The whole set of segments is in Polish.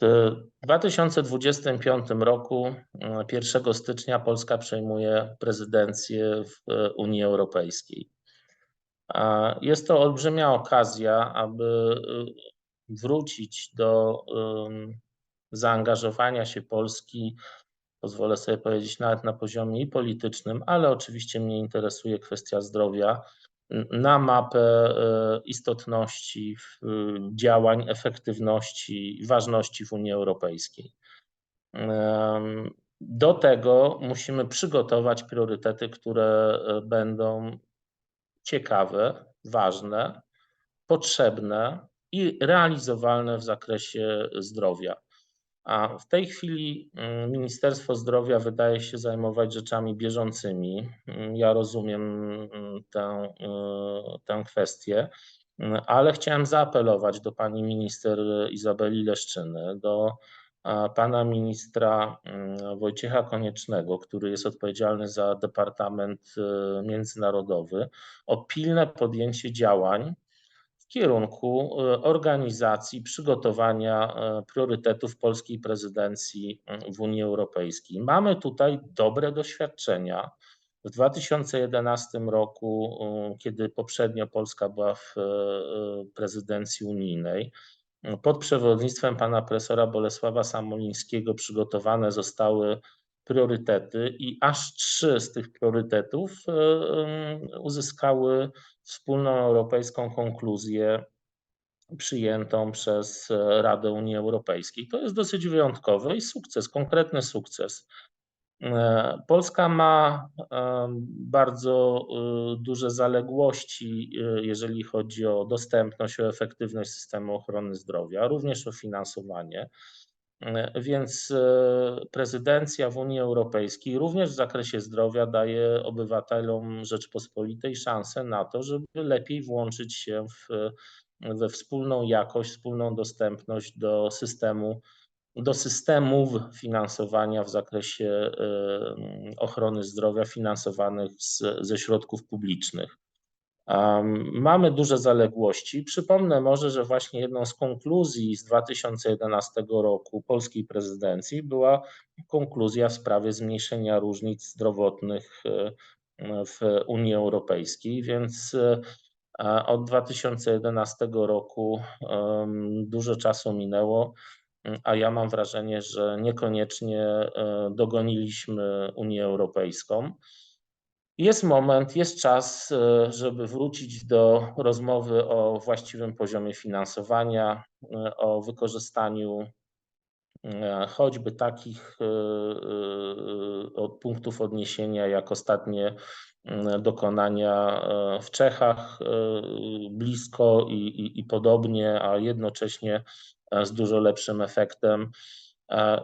W 2025 roku, 1 stycznia, Polska przejmuje prezydencję w Unii Europejskiej. Jest to olbrzymia okazja, aby y, wrócić do zaangażowania się Polski, pozwolę sobie powiedzieć, nawet na poziomie i politycznym, ale oczywiście mnie interesuje kwestia zdrowia, na mapę y, istotności y, działań, efektywności ważności w Unii Europejskiej. Do tego musimy przygotować priorytety, które y, będą ciekawe, ważne, potrzebne i realizowalne w zakresie zdrowia. A w tej chwili mm, Ministerstwo Zdrowia wydaje się zajmować rzeczami bieżącymi. Mm, Ja rozumiem mm, tę, y, tę kwestię, ale chciałem zaapelować do pani minister Izabeli Leszczyny, do pana ministra Wojciecha Koniecznego, który jest odpowiedzialny za Departament y, Międzynarodowy, o pilne podjęcie działań w kierunku y, organizacji, przygotowania y, priorytetów polskiej prezydencji y, w Unii Europejskiej. Mamy tutaj dobre doświadczenia. W 2011 roku, kiedy poprzednio Polska była w prezydencji unijnej, pod przewodnictwem pana profesora Bolesława Samolińskiego przygotowane zostały priorytety i aż trzy z tych priorytetów uzyskały wspólną europejską konkluzję przyjętą przez Radę Unii Europejskiej. To jest dosyć wyjątkowe i sukces, konkretny sukces. E, Polska ma e, bardzo e, duże zaległości, jeżeli chodzi o dostępność, o efektywność systemu ochrony zdrowia, również o finansowanie. Więc prezydencja w Unii Europejskiej również w zakresie zdrowia daje obywatelom Rzeczpospolitej szansę na to, żeby lepiej włączyć się w, we wspólną jakość, wspólną dostępność do systemu do systemów finansowania w zakresie ochrony zdrowia finansowanych z, ze środków publicznych. Mamy duże zaległości. Przypomnę może, że właśnie jedną z konkluzji z 2011 roku polskiej prezydencji była konkluzja w sprawie zmniejszenia różnic zdrowotnych w Unii Europejskiej, więc od 2011 roku dużo czasu minęło a ja mam wrażenie, że niekoniecznie e, dogoniliśmy Unię Europejską. Jest moment, jest czas, e, żeby wrócić do rozmowy o właściwym poziomie finansowania, e, o wykorzystaniu choćby takich punktów odniesienia, jak ostatnie dokonania w Czechach blisko i, i, i podobnie, a jednocześnie z dużo lepszym efektem.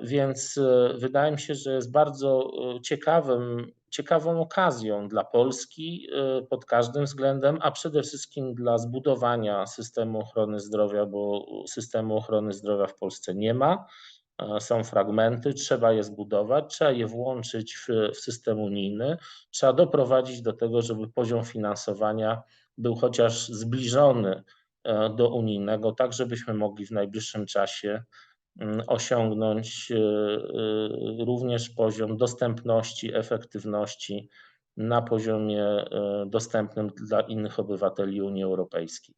Więc e, wydaje mi się, że jest bardzo e, ciekawym, ciekawą okazją dla Polski e, pod każdym względem, a przede wszystkim dla zbudowania systemu ochrony zdrowia, bo systemu ochrony zdrowia w Polsce nie ma. Są fragmenty, trzeba je zbudować, trzeba je włączyć w, w system unijny, trzeba doprowadzić do tego, żeby poziom finansowania był chociaż zbliżony E, do unijnego, tak żebyśmy mogli w najbliższym czasie osiągnąć e, e, również poziom dostępności, efektywności na poziomie dostępnym dla innych obywateli Unii Europejskiej.